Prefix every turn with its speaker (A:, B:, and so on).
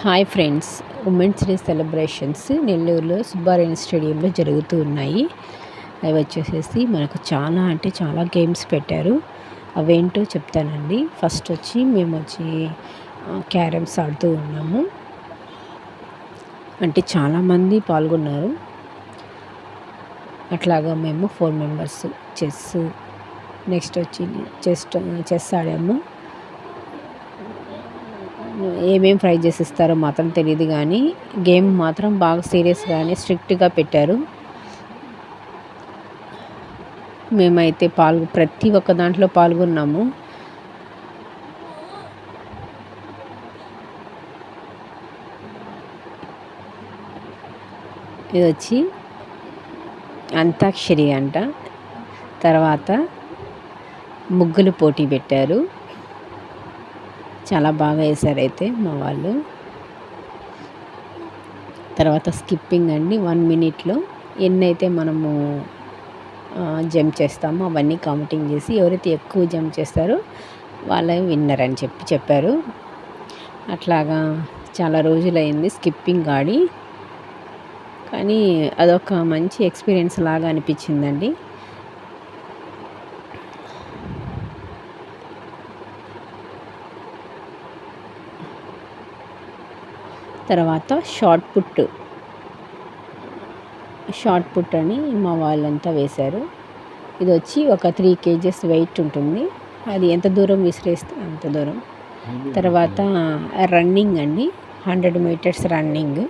A: Hi friends women's day celebrations నెల్లూరులో సుబ్బారాయణ స్టేడియంలో జరుగుతూ ఉన్నాయి. అవి వచ్చేసేసి మనకు చాలా అంటే చాలా గేమ్స్ పెట్టారు. అవేంటో చెప్తానండి. ఫస్ట్ వచ్చి మేము వచ్చి క్యారమ్స్ ఆడుతూ ఉన్నాము. అంటే చాలామంది పాల్గొన్నారు. అట్లాగా మేము ఫోర్ మెంబర్స్ చెస్ నెక్స్ట్ వచ్చి చెస్ చెస్ ఆడాము. ఏమేమి ఫ్రై చేసి ఇస్తారో మాత్రం తెలియదు కానీ గేమ్ మాత్రం బాగా సీరియస్గానే స్ట్రిక్ట్గా పెట్టారు. మేమైతే పాల్గొ ప్రతి ఒక్క దాంట్లో పాల్గొన్నాము. ఇది వచ్చి అంతాక్షరి అంట. తర్వాత ముగ్గులు పోటీ పెట్టారు. చాలా బాగా వేశారు అయితే మా వాళ్ళు. తర్వాత స్కిప్పింగ్ అండి వన్ మినిట్లో ఎన్నైతే మనము జంప్ చేస్తామో అవన్నీ కౌంటింగ్ చేసి ఎవరైతే ఎక్కువ జంప్ చేస్తారో వాళ్ళే విన్నర్ అని చెప్పి చెప్పారు. అట్లాగా చాలా రోజులైంది స్కిప్పింగ్ ఆడి కానీ అదొక మంచి ఎక్స్పీరియన్స్ లాగా అనిపించిందండి. తర్వాత షార్ట్ పుట్ షార్ట్ పుట్ అని మా వాళ్ళంతా వేశారు. ఇది వచ్చి ఒక త్రీ కేజెస్ వెయిట్ ఉంటుంది. అది ఎంత దూరం విసిరేస్తే అంత దూరం. తర్వాత రన్నింగ్ అండి. Hundred metres running.